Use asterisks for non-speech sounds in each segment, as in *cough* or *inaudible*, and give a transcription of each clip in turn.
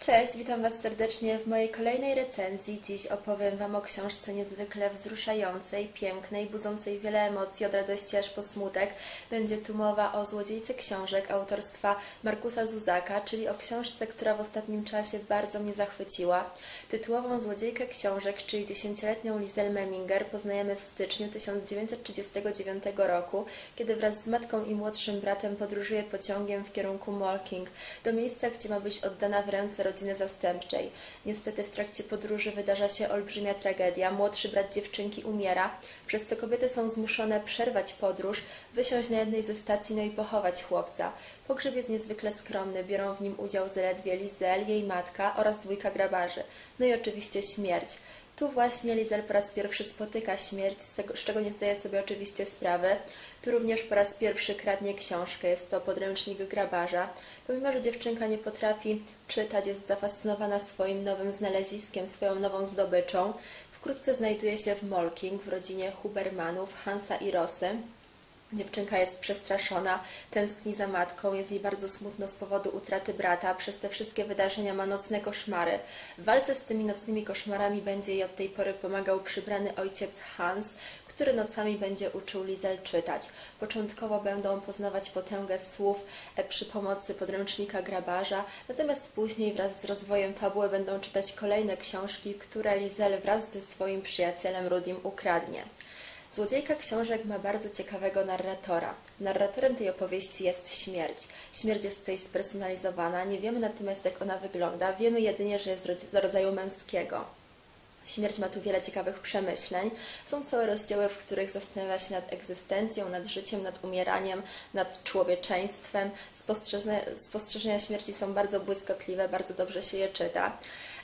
Cześć, witam Was serdecznie w mojej kolejnej recenzji. Dziś opowiem Wam o książce niezwykle wzruszającej, pięknej, budzącej wiele emocji od radości aż po smutek. Będzie tu mowa o Złodziejce Książek autorstwa Markusa Zuzaka, czyli o książce, która w ostatnim czasie bardzo mnie zachwyciła. Tytułową Złodziejkę Książek, czyli dziesięcioletnią Lizel Meminger poznajemy w styczniu 1939 roku, kiedy wraz z matką i młodszym bratem podróżuje pociągiem w kierunku Molking, do miejsca, gdzie ma być oddana w ręce rodziny zastępczej. Niestety w trakcie podróży wydarza się olbrzymia tragedia. Młodszy brat dziewczynki umiera, przez co kobiety są zmuszone przerwać podróż, wysiąść na jednej ze stacji, no i pochować chłopca. Pogrzeb jest niezwykle skromny, biorą w nim udział zaledwie Lizel, jej matka oraz dwójka grabarzy. No i oczywiście śmierć. Tu właśnie Lizel po raz pierwszy spotyka śmierć, z, tego, z czego nie zdaje sobie oczywiście sprawy. Tu również po raz pierwszy kradnie książkę, jest to podręcznik grabarza. Pomimo, że dziewczynka nie potrafi czytać, jest zafascynowana swoim nowym znaleziskiem, swoją nową zdobyczą. Wkrótce znajduje się w Molking, w rodzinie Hubermanów, Hansa i Rosy. Dziewczynka jest przestraszona, tęskni za matką, jest jej bardzo smutno z powodu utraty brata, przez te wszystkie wydarzenia ma nocne koszmary. W walce z tymi nocnymi koszmarami będzie jej od tej pory pomagał przybrany ojciec Hans, który nocami będzie uczył Lizel czytać. Początkowo będą poznawać potęgę słów e, przy pomocy podręcznika grabarza, natomiast później wraz z rozwojem fabuły będą czytać kolejne książki, które Lizel wraz ze swoim przyjacielem Rudim ukradnie. Złodziejka książek ma bardzo ciekawego narratora. Narratorem tej opowieści jest śmierć. Śmierć jest tutaj spersonalizowana, nie wiemy natomiast jak ona wygląda, wiemy jedynie, że jest rodzaju męskiego. Śmierć ma tu wiele ciekawych przemyśleń. Są całe rozdziały, w których zastanawia się nad egzystencją, nad życiem, nad umieraniem, nad człowieczeństwem. Spostrzeżenia, spostrzeżenia śmierci są bardzo błyskotliwe, bardzo dobrze się je czyta.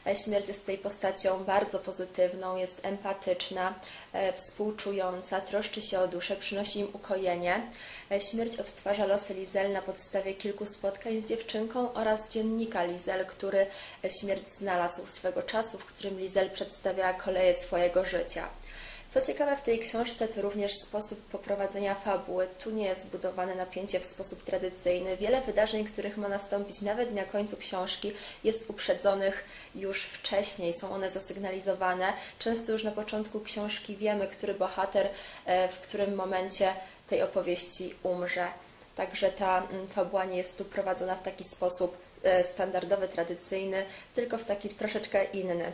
E, śmierć jest tutaj postacią bardzo pozytywną, jest empatyczna, e, współczująca, troszczy się o duszę, przynosi im ukojenie. E, śmierć odtwarza losy Lizel na podstawie kilku spotkań z dziewczynką oraz dziennika Lizel, który śmierć znalazł swego czasu, w którym Lizel przedstawia koleje swojego życia. Co ciekawe w tej książce to również sposób poprowadzenia fabuły. Tu nie jest zbudowane napięcie w sposób tradycyjny. Wiele wydarzeń, których ma nastąpić nawet na końcu książki, jest uprzedzonych już wcześniej. Są one zasygnalizowane. Często już na początku książki wiemy, który bohater e, w którym momencie tej opowieści umrze. Także ta mm, fabuła nie jest tu prowadzona w taki sposób e, standardowy, tradycyjny, tylko w taki troszeczkę inny.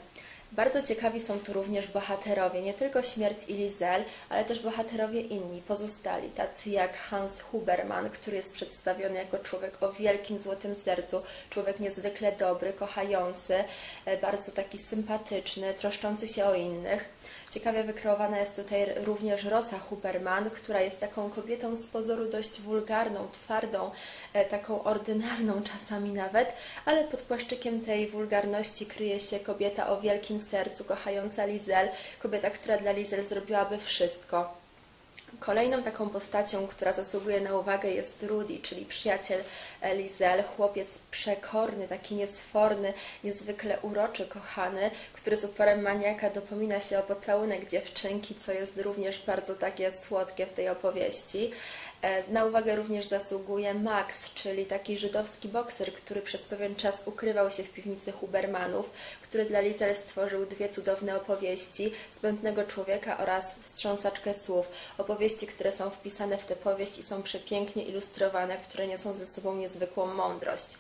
Bardzo ciekawi są tu również bohaterowie, nie tylko śmierć i Lizel, ale też bohaterowie inni, pozostali, tacy jak Hans Huberman, który jest przedstawiony jako człowiek o wielkim złotym sercu, człowiek niezwykle dobry, kochający, e, bardzo taki sympatyczny, troszczący się o innych. Ciekawie wykreowana jest tutaj również Rosa Huberman, która jest taką kobietą z pozoru dość wulgarną, twardą, e, taką ordynarną *laughs* czasami nawet, ale pod płaszczykiem tej wulgarności kryje się kobieta o wielkim sercu, kochająca Lizel, kobieta, która dla Lizel zrobiłaby wszystko. Kolejną taką postacią, która zasługuje na uwagę jest Rudy, czyli przyjaciel Lizel, chłopiec przekorny, taki niesforny, niezwykle uroczy, kochany, który z uporem maniaka dopomina się o pocałunek dziewczynki, co jest również bardzo takie słodkie w tej opowieści. E, na uwagę również zasługuje Max, czyli taki żydowski bokser, który przez pewien czas ukrywał się w piwnicy Hubermanów, który dla Lizel stworzył dwie cudowne opowieści Zbędnego człowieka oraz Strząsaczkę słów. Opowieści, które są wpisane w tę powieść i są przepięknie ilustrowane, które niosą ze sobą niezwykłą mądrość.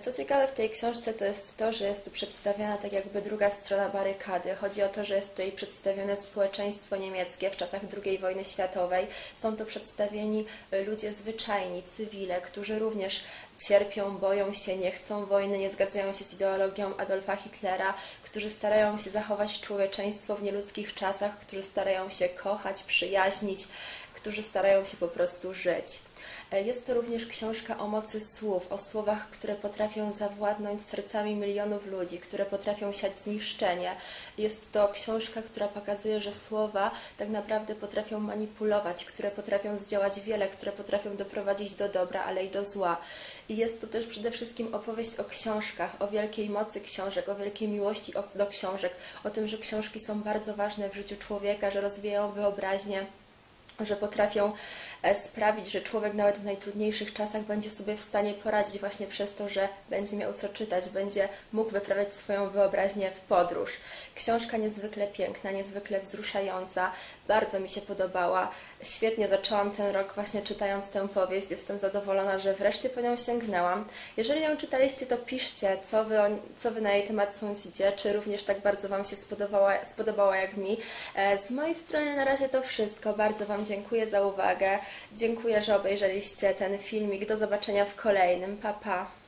Co ciekawe w tej książce to jest to, że jest tu przedstawiona tak jakby druga strona barykady. Chodzi o to, że jest tutaj przedstawione społeczeństwo niemieckie w czasach II wojny światowej. Są to przedstawieni ludzie zwyczajni, cywile, którzy również cierpią, boją się, nie chcą wojny, nie zgadzają się z ideologią Adolfa Hitlera, którzy starają się zachować człowieczeństwo w nieludzkich czasach, którzy starają się kochać, przyjaźnić, którzy starają się po prostu żyć. E, jest to również książka o mocy słów, o słowach, które potrafią zawładnąć sercami milionów ludzi, które potrafią siać zniszczenie. Jest to książka, która pokazuje, że słowa tak naprawdę potrafią manipulować, które potrafią zdziałać wiele, które potrafią doprowadzić do dobra, ale i do zła. I jest to też przede wszystkim opowieść o książkach, o wielkiej mocy książek, o wielkiej miłości do książek, o tym, że książki są bardzo ważne w życiu człowieka, że rozwijają wyobraźnię że potrafią e, sprawić, że człowiek nawet w najtrudniejszych czasach będzie sobie w stanie poradzić właśnie przez to, że będzie miał co czytać, będzie mógł wyprawiać swoją wyobraźnię w podróż. Książka niezwykle piękna, niezwykle wzruszająca, bardzo mi się podobała. Świetnie zaczęłam ten rok właśnie czytając tę powieść. Jestem zadowolona, że wreszcie po nią sięgnęłam. Jeżeli ją czytaliście, to piszcie, co wy, co wy na jej temat sądzicie, czy również tak bardzo Wam się spodobała, spodobała jak mi. E, Z mojej strony na razie to wszystko. Bardzo Wam dziękuję za uwagę. Dziękuję, że obejrzeliście ten filmik. Do zobaczenia w kolejnym. Pa, pa.